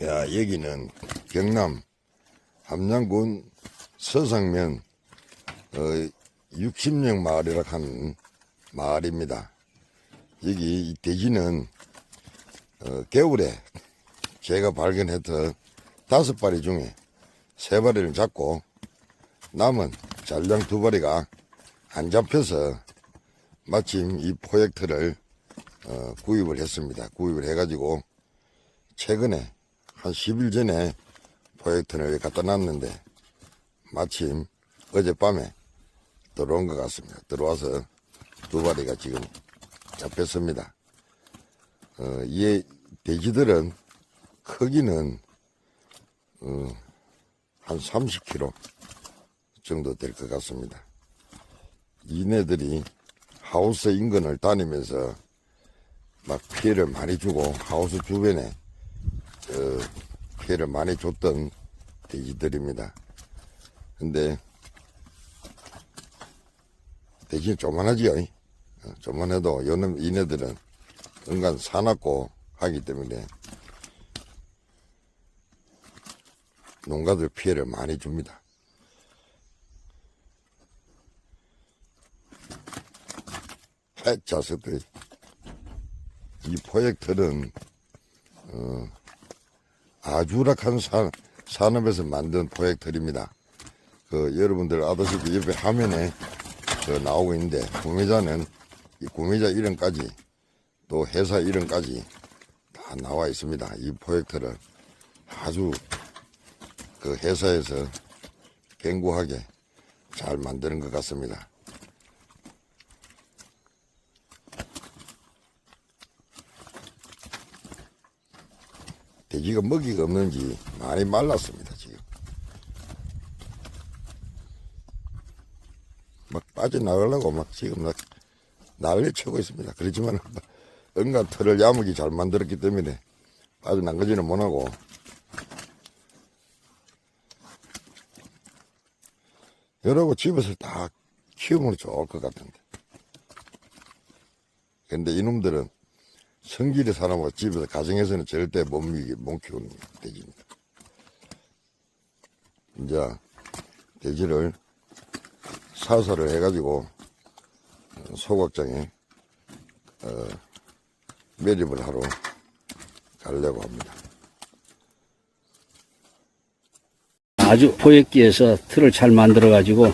야, 여기는 경남 함양군 서상면 어, 60령 마을이라 하는 마을입니다. 여기 이 돼지는 어, 겨울에 제가 발견했던 다섯 마리 중에 세 마리를 잡고 남은 잔량 두 마리가 안 잡혀서 마침 이 프로젝트를 어, 구입을 했습니다. 구입을 해가지고 최근에 한 10일 전에 프로젝트를 갖다 놨는데 마침 어젯밤에 들어온 것 같습니다. 들어와서 두 마리가 지금 잡혔습니다. 어, 이 돼지들은 크기는 어, 한 30kg 정도 될 것 같습니다. 이네들이 하우스 인근을 다니면서 막 피해를 많이 주고 하우스 주변에 어, 피해를 많이 줬던 돼지들입니다. 근데 대신 조만하지요. 어, 조만해도 요놈 이네들은 은간 사납고 하기 때문에 농가들 피해를 많이 줍니다. 해자석들 이 프로젝트는 어, 아주 락한 산, 산업에서 만든 프로젝트입니다. 그 여러분들 아다시피 옆에 화면에 그 나오고 있는데 구매자는 이 구매자 이름까지 또 회사 이름까지 다 나와 있습니다. 이 프로젝트를 아주 그 회사에서 견고하게 잘 만드는 것 같습니다. 돼지가 먹이가 없는지 많이 말랐습니다, 지금. 막 빠져나가려고 막 지금 막 난리 치고 있습니다. 그렇지만 은간 털을 야무게 잘 만들었기 때문에 빠져나가지는 못하고 여러분 집에서 다 키우면 좋을 것 같은데. 근데 이놈들은 성질이 사람과 집에서 가정에서는 절대 못, 미, 못 키우는 돼지입니다. 이제 돼지를 사살을 해가지고 어, 소각장에 어, 매립을 하러 가려고 합니다. 아주 포획기에서 틀을 잘 만들어 가지고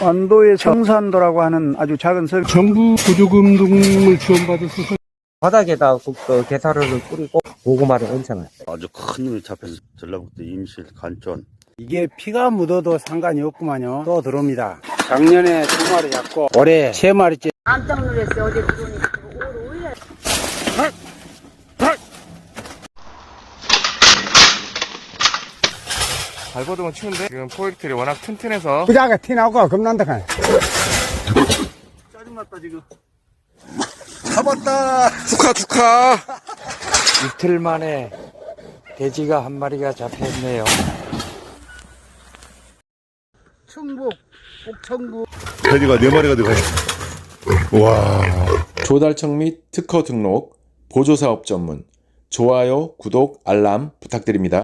완도의 청산도라고 하는 아주 작은 설 정부 보조금 등을 지원받아서 바닥에다 그, 그 게사료를 뿌리고 고구마를 얹혀놔요. 아주 큰 놈이 잡혀서 전라북도 임실 간촌 이게 피가 묻어도 상관이 없구만요. 또 들어옵니다. 작년에 두 마리 잡고 올해 세 마리째 깜짝 놀랐어요. 어제 들어오니까 오늘 오히려 발버둥을 치는데 지금 포획틀이 워낙 튼튼해서 부자가 티 나고 겁난다 카네. 축하 축하 이틀 만에 돼지가 한 마리가 잡혔네요. 충북 옥천구 돼지가 네 마리가 들어가요. 조달청 및 특허 등록, 보조사업 전문, 좋아요, 구독, 알람 부탁드립니다.